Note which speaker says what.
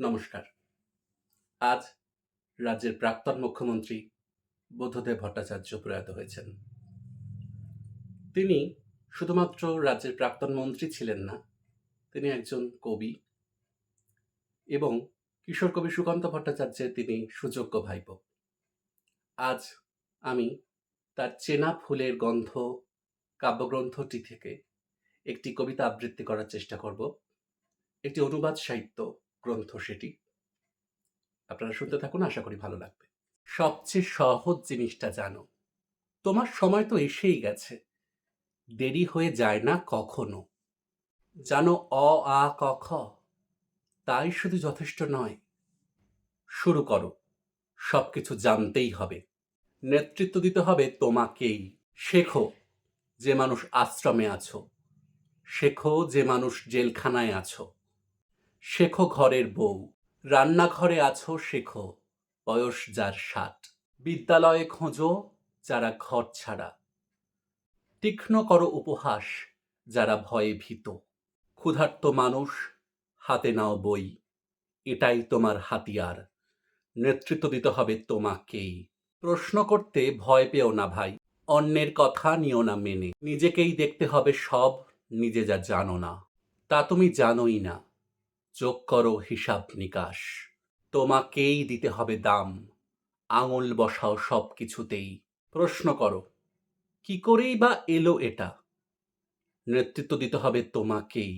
Speaker 1: নমস্কার। আজ রাজ্যের প্রাক্তন মুখ্যমন্ত্রী বুদ্ধদেব ভট্টাচার্য প্রয়াত হয়েছেন। তিনি শুধুমাত্র রাজ্যের প্রাক্তন মন্ত্রী ছিলেন না, তিনি একজন কবি এবং কিশোর কবি সুকান্ত ভট্টাচার্যের তিনি সুযোগ্য ভাইপো। আজ আমি তার চেনা ফুলের গন্ধ, কাব্যগ্রন্থটি থেকে একটি কবিতা আবৃত্তি করার চেষ্টা করব। একটি অনুবাদ সাহিত্য গ্রন্থ সেটি। আপনারা শুনতে থাকুন, আশা করি ভালো লাগবে। সবচেয়ে সহজ জিনিসটা জানো, তোমার সময় তো এসেই গেছে। দেরি হয়ে যায় না কখনো। জানো অ, আ, ক, খ, তাই শুধু যথেষ্ট নয়। শুরু করো সব কিছু জানতেই হবে। নেতৃত্ব দিতে হবে তোমাকেই। শেখো যে মানুষ আশ্রমে আছো। শেখো যে মানুষ জেলখানায় আছো। শেখো ঘরের বউ। রান্নাঘরে আছো শেখো, বয়স যার ষাট। বিদ্যালয়ে খোঁজো যারা ঘর ছাড়া। তীক্ষ্ণ করো উপহাস যারা ভয়ে ভীত। ক্ষুধার্ত মানুষ, হাতে নাও বই। এটাই তোমার হাতিয়ার। নেতৃত্ব দিতে হবে তোমাকেই। প্রশ্ন করতে ভয় পেও না ভাই। অন্যের কথা নিও না মেনে। নিজেকেই দেখতে হবে সব, নিজে যা জানো না। তা তুমি জানোই না। যোগ করো হিসাব নিকাশ। তোমাকেই দিতে হবে দাম। আঙুল বসাও সব কিছুতেই প্রশ্ন করো, কি করেই বা এলো এটা? নেতৃত্ব দিতে হবে তোমাকেই।